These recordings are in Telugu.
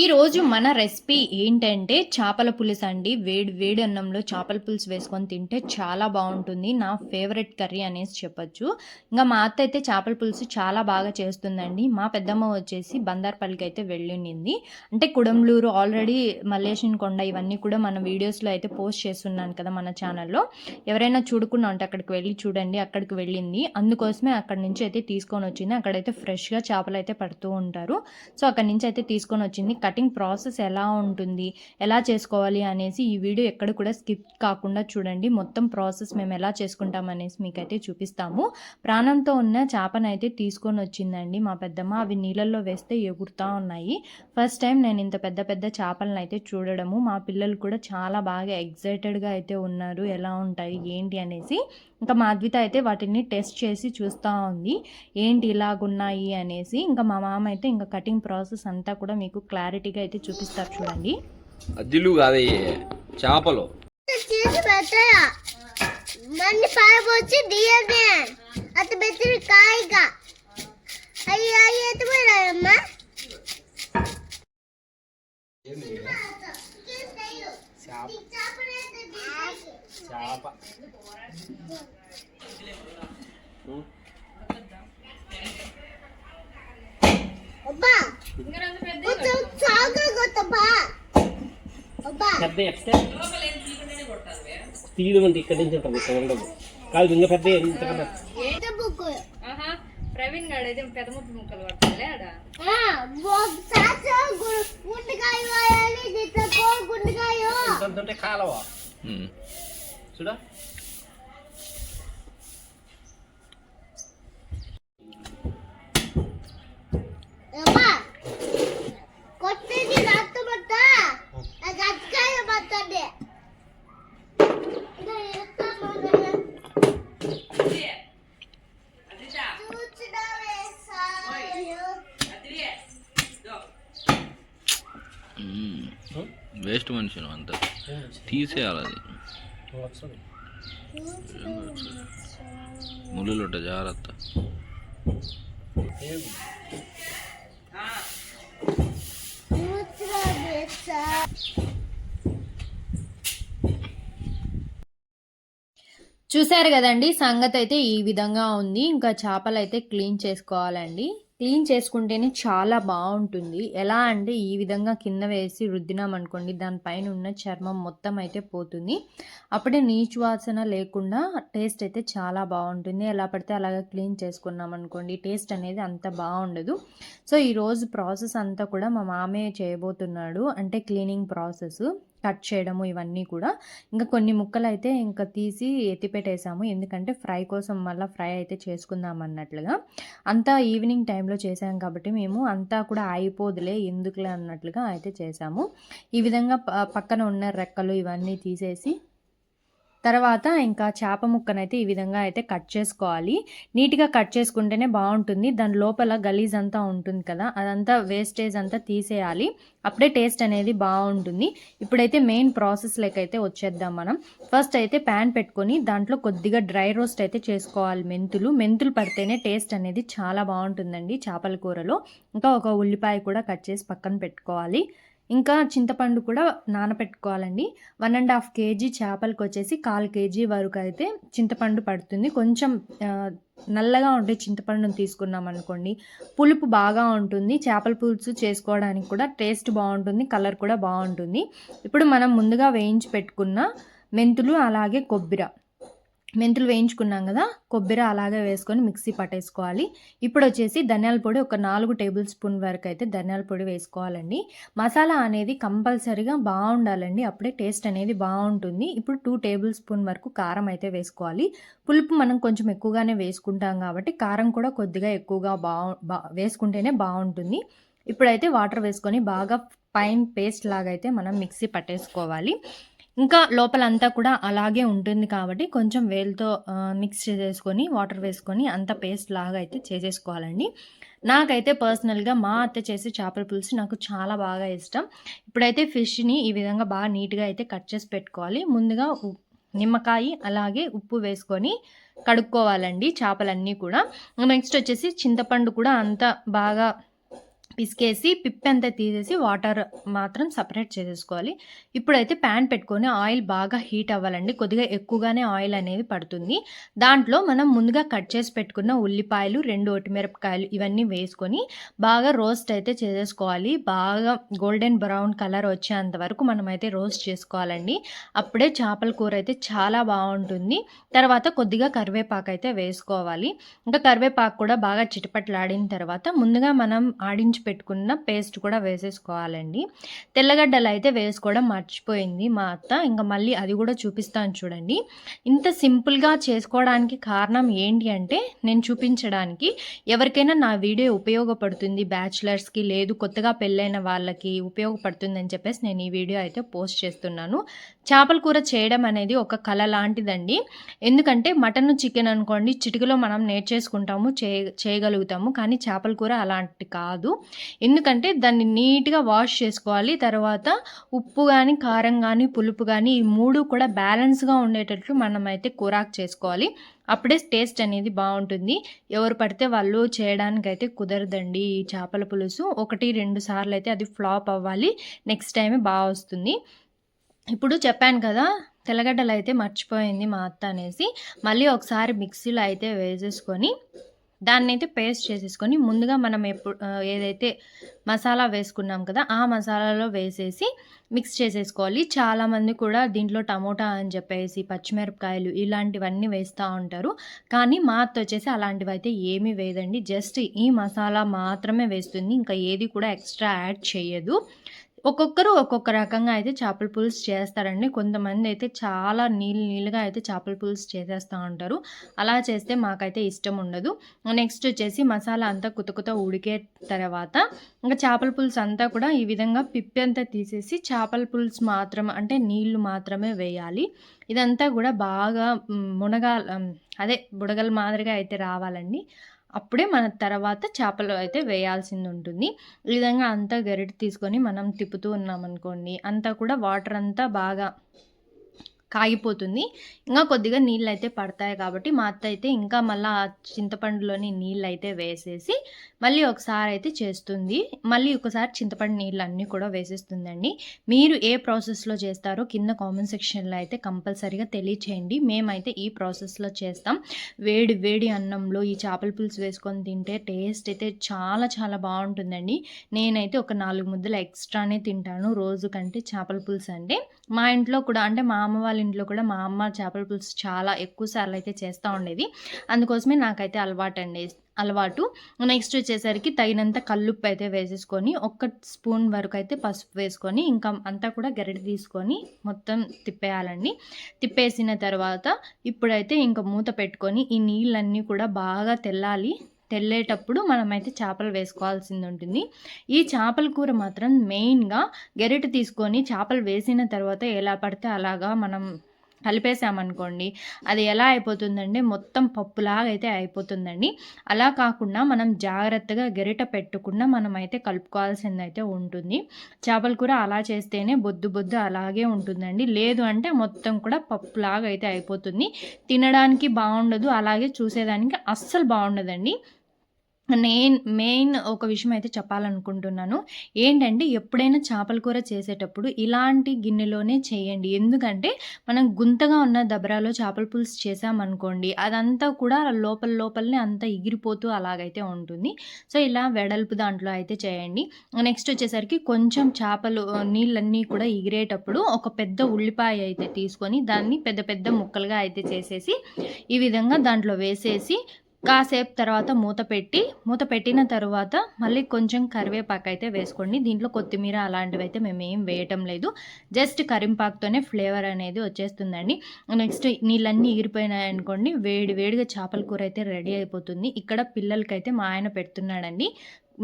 ఈరోజు మన రెసిపీ ఏంటంటే చేపల పులుసు అండి. వేడి వేడి అన్నంలో చేపల పులుసు వేసుకొని తింటే చాలా బాగుంటుంది. నా ఫేవరెట్ కర్రీ అనేసి చెప్పొచ్చు. ఇంకా మా అత్త అయితే చేపల పులుసు చాలా బాగా చేస్తుందండి. మా పెద్దమ్మ వచ్చేసి బందార్పల్లికి అయితే వెళ్ళింది. అంటే కుడంలూరు ఆల్రెడీ మల్లేషన్ కొండ ఇవన్నీ కూడా మన వీడియోస్లో అయితే పోస్ట్ చేస్తున్నాను కదా మన ఛానల్లో. ఎవరైనా చూడకుండా ఉంటే అక్కడికి వెళ్ళి చూడండి. అక్కడికి వెళ్ళింది. అందుకోసమే అక్కడి నుంచి అయితే తీసుకొని వచ్చింది. అక్కడైతే ఫ్రెష్గా చేపలు అయితే పడుతూ ఉంటారు. సో అక్కడి నుంచి అయితే తీసుకొని వచ్చింది. కటింగ్ ప్రాసెస్ ఎలా ఉంటుంది ఎలా చేసుకోవాలి అనేసి ఈ వీడియో ఎక్కడ కూడా స్కిప్ కాకుండా చూడండి. మొత్తం ప్రాసెస్ మేము ఎలా చేసుకుంటాం అనేసి మీకైతే చూపిస్తాము. ప్రాణంతో ఉన్న చేపను అయితే తీసుకొని వచ్చిందండి మా పెద్దమ్మ. అవి నీళ్ళల్లో వేస్తే ఎగురుతూ ఉన్నాయి. ఫస్ట్ టైం నేను ఇంత పెద్ద పెద్ద చేపలను అయితే చూడడము. మా పిల్లలు కూడా చాలా బాగా ఎగ్జైటెడ్గా అయితే ఉన్నారు. ఎలా ఉంటాయి ఏంటి అనేసి ఇంకా మాధవిత అయితే వాటిని టెస్ట్ చేసి చూస్తూ ఉంది ఏంటి ఇలాగున్నాయి అనేసి ఇంకా మా మామ అయితే ఇంకా కటింగ్ ప్రాసెస్ అంతా కూడా మీకు క్లారిటీగా అయితే చూపిస్తారు చూడండి కాదయ్యే చేపలు మన్ని డిఎన్ఏ అత కాయగా అయ్యి అబ్బా అబ్బా. పెద్ద ఎక్స్టే తీయడం అంటే ఇక్కడి నుంచి ఉంటుంది ఉండదు. కాదు ఇంకా పెద్ద ప్రవీణ్ గారు అయితే పెద్ద ముద్దు ముక్కలు పడతాలే ఆడ. గుండెకాయ గుండెకాయ. కాలవా? చూడా వేస్ట్ మనిషి అంతా. తీసేయాలి అది. ముళ్ళు ఉంటాయి జాగ్రత్త. చూశారు కదండి సంగతి అయితే ఈ విధంగా ఉంది. ఇంకా చేపలు అయితే క్లీన్ చేసుకోవాలండి. క్లీన్ చేసుకుంటేనే చాలా బాగుంటుంది. ఎలా అంటే ఈ విధంగా కింద వేసి రుద్దినామనుకోండి దానిపైన ఉన్న చర్మం మొత్తం అయితే పోతుంది. అప్పుడే నీచు వాసన లేకుండా టేస్ట్ అయితే చాలా బాగుంటుంది. ఎలా పడితే అలాగా క్లీన్ చేసుకున్నామనుకోండి టేస్ట్ అనేది అంత బాగుండదు. సో ఈరోజు ప్రాసెస్ అంతా కూడా మా మామయ్య చేయబోతున్నాడు. అంటే క్లీనింగ్ ప్రాసెస్ కట్ చేయడము ఇవన్నీ కూడా. ఇంకా కొన్ని ముక్కలు అయితే ఇంకా తీసి ఎత్తిపెట్టేసాము. ఎందుకంటే ఫ్రై కోసం మళ్ళీ ఫ్రై అయితే చేసుకుందాం అన్నట్లుగా. అంతా ఈవినింగ్ టైం టైంలో చేసాం కాబట్టి మేము అంతా కూడా అయిపోదులే ఎందుకులే అన్నట్లుగా అయితే చేసాము ఈ విధంగా పక్కన ఉన్న రెక్కలు ఇవన్నీ తీసేసి తర్వాత ఇంకా చేప ముక్కనైతే ఈ విధంగా అయితే కట్ చేసుకోవాలి. నీట్గా కట్ చేసుకుంటేనే బాగుంటుంది. దాని లోపల గలీజ్ అంతా ఉంటుంది కదా అదంతా వేస్టేజ్ అంతా తీసేయాలి. అప్పుడే టేస్ట్ అనేది బాగుంటుంది. ఇప్పుడైతే మెయిన్ ప్రాసెస్ అయితే వచ్చేద్దాం మనం. ఫస్ట్ అయితే ప్యాన్ పెట్టుకొని దాంట్లో కొద్దిగా డ్రై రోస్ట్ అయితే చేసుకోవాలి మెంతులు. మెంతులు పడితేనే టేస్ట్ అనేది చాలా బాగుంటుందండి చేపల కూరలో. ఇంకా ఒక ఉల్లిపాయ కూడా కట్ చేసి పక్కన పెట్టుకోవాలి. ఇంకా చింతపండు కూడా నానబెట్టుకోవాలండి వన్ అండ్ హాఫ్ కేజీ చేపలకు వచ్చేసి కాల్ కేజీ వరకు అయితే చింతపండు పడుతుంది. కొంచెం నల్లగా ఉంటే చింతపండును తీసుకున్నాం అనుకోండి పులుపు బాగా ఉంటుంది. చేపల పులుసు చేసుకోవడానికి కూడా టేస్ట్ బాగుంటుంది కలర్ కూడా బాగుంటుంది. ఇప్పుడు మనం ముందుగా వేయించి పెట్టుకున్న మెంతులు అలాగే కొబ్బరి మెంతులు వేయించుకున్నాం కదా కొబ్బరి అలాగే వేసుకొని మిక్సీ పట్టేసుకోవాలి. ఇప్పుడు వచ్చేసి ధనియాల పొడి ఒక నాలుగు టేబుల్ స్పూన్ వరకు అయితే ధనియాల పొడి వేసుకోవాలండి. మసాలా అనేది కంపల్సరీగా బాగుండాలండి అప్పుడే టేస్ట్ అనేది బాగుంటుంది. ఇప్పుడు టూ టేబుల్ స్పూన్ వరకు కారం అయితే వేసుకోవాలి. పులుపు మనం కొంచెం ఎక్కువగానే వేసుకుంటాం కాబట్టి కారం కూడా కొద్దిగా ఎక్కువగా బాగు బా వేసుకుంటేనే బాగుంటుంది. ఇప్పుడైతే వాటర్ వేసుకొని బాగా పైన్ పేస్ట్ లాగా అయితే మనం మిక్సీ పట్టేసుకోవాలి. ఇంకా లోపలంతా కూడా అలాగే ఉంటుంది కాబట్టి కొంచెం వేలుతో మిక్స్ చేసేసుకొని వాటర్ వేసుకొని అంత పేస్ట్ లాగా అయితే చేసేసుకోవాలండి. నాకైతే పర్సనల్గా మా అత్త చేసే చేపల పులుసు నాకు చాలా బాగా ఇష్టం. ఇప్పుడైతే ఫిష్ని ఈ విధంగా బాగా నీట్గా అయితే కట్ చేసి పెట్టుకోవాలి. ముందుగా నిమ్మకాయ అలాగే ఉప్పు వేసుకొని కడుక్కోవాలండి చేపలన్నీ కూడా. నెక్స్ట్ వచ్చేసి చింతపండు కూడా అంత బాగా పిసికేసి పిప్పి అంతా తీసేసి వాటర్ మాత్రం సపరేట్ చేసేసుకోవాలి. ఇప్పుడైతే ప్యాన్ పెట్టుకొని ఆయిల్ బాగా హీట్ అవ్వాలండి. కొద్దిగా ఎక్కువగానే ఆయిల్ అనేది పడుతుంది. దాంట్లో మనం ముందుగా కట్ చేసి పెట్టుకున్న ఉల్లిపాయలు రెండు ఒటిమిరపకాయలు ఇవన్నీ వేసుకొని బాగా రోస్ట్ అయితే చేసేసుకోవాలి. బాగా గోల్డెన్ బ్రౌన్ కలర్ వచ్చేంత వరకు మనమైతే రోస్ట్ చేసుకోవాలండి. అప్పుడే చేపల కూర అయితే చాలా బాగుంటుంది. తర్వాత కొద్దిగా కరివేపాకు అయితే వేసుకోవాలి. ఇంకా కరివేపాకు కూడా బాగా చిటపట్లాడిన తర్వాత ముందుగా మనం ఆడించి పెట్టుకున్న పేస్ట్ కూడా వేసేసుకోవాలండి. తెల్లగడ్డలు అయితే వేసుకోవడం మర్చిపోయింది మా అత్త. ఇంకా మళ్ళీ అది కూడా చూపిస్తాను చూడండి. ఇంత సింపుల్గా చేసుకోవడానికి కారణం ఏంటి అంటే నేను చూపించడానికి ఎవరికైనా నా వీడియో ఉపయోగపడుతుంది బ్యాచిలర్స్కి లేదు కొత్తగా పెళ్ళైన వాళ్ళకి ఉపయోగపడుతుంది అని చెప్పేసి నేను ఈ వీడియో అయితే పోస్ట్ చేస్తున్నాను. చేపల కూర చేయడం అనేది ఒక కళ లాంటిదండి. ఎందుకంటే మటన్ చికెన్ అనుకోండి చిటికలో మనం నేర్చేసుకుంటాము చేయ చేయగలుగుతాము. కానీ చేపల కూర అలాంటి కాదు. ఎందుకంటే దాన్ని నీట్గా వాష్ చేసుకోవాలి. తర్వాత ఉప్పు కానీ కారం కానీ పులుపు కానీ ఈ మూడు కూడా బ్యాలెన్స్గా ఉండేటట్లు మనమైతే కూరాకు చేసుకోవాలి. అప్పుడే టేస్ట్ అనేది బాగుంటుంది. ఎవరు పడితే వాళ్ళు చేయడానికైతే కుదరదండి ఈ చేపల పులుసు. ఒకటి రెండు సార్లు అయితే అది ఫ్లాప్ అవ్వాలి. నెక్స్ట్ టైమే బాగా వస్తుంది. ఇప్పుడు చెప్పాను కదా తెల్లగడ్డలు అయితే మర్చిపోయింది మా అత్త అనేసి. మళ్ళీ ఒకసారి మిక్సీలో అయితే వేసేసుకొని దాన్ని అయితే పేస్ట్ చేసేసుకొని ముందుగా మనం ఎప్పుడు ఏదైతే మసాలా వేసుకున్నాం కదా ఆ మసాలాలో వేసేసి మిక్స్ చేసేసుకోవాలి. చాలామంది కూడా దీంట్లో టమోటా అని చెప్పేసి పచ్చిమిరపకాయలు ఇలాంటివన్నీ వేస్తూ ఉంటారు. కానీ మా అత్త వచ్చేసి అలాంటివి అయితే ఏమీ వేయదండి. జస్ట్ ఈ మసాలా మాత్రమే వేస్తుంది. ఇంకా ఏది కూడా ఎక్స్ట్రా యాడ్ చేయదు. ఒక్కొక్కరు ఒక్కొక్క రకంగా అయితే చేపల పులుసు చేస్తారండి. కొంతమంది అయితే చాలా నీళ్ళు నీళ్ళుగా అయితే చేపల పులుసు చేసేస్తూ ఉంటారు. అలా చేస్తే మాకైతే ఇష్టం ఉండదు. నెక్స్ట్ వచ్చేసి మసాలా అంతా కుతకుత ఉడికే తర్వాత ఇంకా చేపల పులుసు అంతా కూడా ఈ విధంగా పిప్పి అంతా తీసేసి చేపల పులుసు మాత్రం అంటే నీళ్ళు మాత్రమే వేయాలి. ఇదంతా కూడా బాగా మునగా అదే బుడగల మాదిరిగా అయితే రావాలండి. అప్పుడే మన తర్వాత చేపలు అయితే వేయాల్సింది ఉంటుంది ఈ విధంగా అంతా గరిటె తీసుకొని మనం తిప్పుతూ ఉన్నాం అనుకోండి అంతా కూడా వాటర్ అంతా బాగా కాగిపోతుంది. ఇంకా కొద్దిగా నీళ్ళు అయితే పడతాయి కాబట్టి మా అత్త అయితే ఇంకా మళ్ళీ ఆ చింతపండులోని నీళ్ళు అయితే వేసేసి మళ్ళీ ఒకసారి అయితే చేస్తుంది. మళ్ళీ ఒకసారి చింతపండు నీళ్ళు అన్నీ కూడా వేసేస్తుందండి. మీరు ఏ ప్రాసెస్లో చేస్తారో కింద కామెంట్ సెక్షన్లో అయితే కంపల్సరీగా తెలియచేయండి. మేమైతే ఈ ప్రాసెస్లో చేస్తాం. వేడి వేడి అన్నంలో ఈ చేపల పులుసు వేసుకొని తింటే టేస్ట్ అయితే చాలా చాలా బాగుంటుందండి. నేనైతే ఒక నాలుగు ముద్దలు ఎక్స్ట్రానే తింటాను రోజు కంటే చేపల పులుసు అంటే మా ఇంట్లో కూడా అంటే మా అమ్మ వాళ్ళ ఇంట్లో కూడా మా అమ్మ చేపల పులుసు చాలా ఎక్కువ సార్లు అయితే చేస్తూ ఉండేది. అందుకోసమే నాకైతే అలవాటు అండి అలవాటు. నెక్స్ట్ వచ్చేసరికి తగినంత కల్లుప్పు అయితే వేసేసుకొని ఒక్క స్పూన్ వరకు అయితే పసుపు వేసుకొని ఇంకా అంతా కూడా గరిటె తీసుకొని మొత్తం తిప్పేయాలండి. తిప్పేసిన తర్వాత ఇప్పుడైతే ఇంకా మూత పెట్టుకొని ఈ నీళ్ళన్నీ కూడా బాగా తెల్లాలి. తెల్లేటప్పుడు మనమైతే చేపలు వేసుకోవాల్సింది ఉంటుంది ఈ చేపల కూర మాత్రం మెయిన్గా గెరిట తీసుకొని చేపలు వేసిన తర్వాత ఎలా పడితే అలాగా మనం కలిపేసామనుకోండి అది ఎలా అయిపోతుందంటే మొత్తం పప్పులాగా అయితే అయిపోతుందండి. అలా కాకుండా మనం జాగ్రత్తగా గెరిట పెట్టకుండా మనం అయితే కలుపుకోవాల్సింది అయితే ఉంటుంది. చేపల కూర అలా చేస్తేనే బొద్దు బొద్దు అలాగే ఉంటుందండి. లేదు అంటే మొత్తం కూడా పప్పులాగా అయితే అయిపోతుంది. తినడానికి బాగుండదు అలాగే చూసేదానికి అస్సలు బాగుండదండి. నేను మెయిన్ ఒక విషయం అయితే చెప్పాలనుకుంటున్నాను. ఏంటంటే ఎప్పుడైనా చేపల కూర చేసేటప్పుడు ఇలాంటి గిన్నెలోనే చేయండి. ఎందుకంటే మనం గుంతగా ఉన్న దబరాలో చేపల పులుసు చేసామనుకోండి అదంతా కూడా లోపల లోపలనే అంతా ఎగిరిపోతూ అలాగైతే ఉంటుంది. సో ఇలా వెడల్పు దాంట్లో అయితే చేయండి. నెక్స్ట్ వచ్చేసరికి కొంచెం చేపలు నీళ్ళన్నీ కూడా ఎగిరేటప్పుడు ఒక పెద్ద ఉల్లిపాయ అయితే తీసుకొని దాన్ని పెద్ద పెద్ద ముక్కలుగా అయితే చేసేసి ఈ విధంగా దాంట్లో వేసేసి కాసేపు తర్వాత మూత పెట్టి మూత పెట్టిన తర్వాత మళ్ళీ కొంచెం కరివేపాకు అయితే వేసుకోండి. దీంట్లో కొత్తిమీర అలాంటివి అయితే మేము ఏం వేయటం లేదు. జస్ట్ కరింపాకుతోనే ఫ్లేవర్ అనేది వచ్చేస్తుందండి. నెక్స్ట్ నీళ్ళన్నీ ఎగిరిపోయినాయి అనుకోండి వేడి వేడిగా చేపల కూర అయితే రెడీ అయిపోతుంది. ఇక్కడ పిల్లలకైతే మా ఆయన పెడుతున్నాడండి.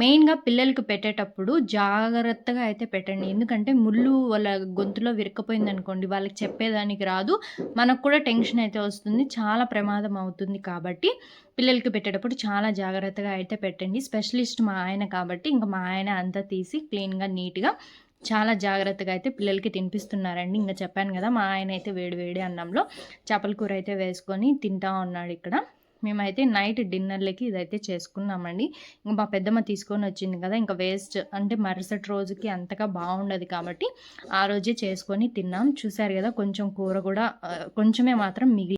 మెయిన్గా పిల్లలకి పెట్టేటప్పుడు జాగ్రత్తగా అయితే పెట్టండి. ఎందుకంటే ముళ్ళు వాళ్ళ గొంతులో విరక్కపోయింది అనుకోండి వాళ్ళకి చెప్పేదానికి రాదు. మనకు కూడా టెన్షన్ అయితే వస్తుంది చాలా ప్రమాదం అవుతుంది కాబట్టి పిల్లలకి పెట్టేటప్పుడు చాలా జాగ్రత్తగా అయితే పెట్టండి. స్పెషలిస్ట్ మా ఆయన కాబట్టి ఇంకా మా ఆయన అంతా తీసి క్లీన్గా నీట్గా చాలా జాగ్రత్తగా అయితే పిల్లలకి తినిపిస్తున్నారండి. ఇంకా చెప్పాను కదా మా ఆయన అయితే వేడి వేడి అన్నంలో చేపల కూర అయితే వేసుకొని తింటా ఉన్నాడు ఇక్కడ. మేమైతే నైట్ డిన్నర్లకి ఇదైతే చేసుకున్నామండి. ఇంకా మా పెద్దమ్మ తీసుకొని వచ్చింది కదా ఇంకా వేస్ట్. అంటే మరుసటి రోజుకి అంతగా బాగుండదు కాబట్టి ఆ రోజే చేసుకొని తిన్నాం. చూసారు కదా కొంచెం కూర కూడా కొంచెమే మాత్రం మిగిలి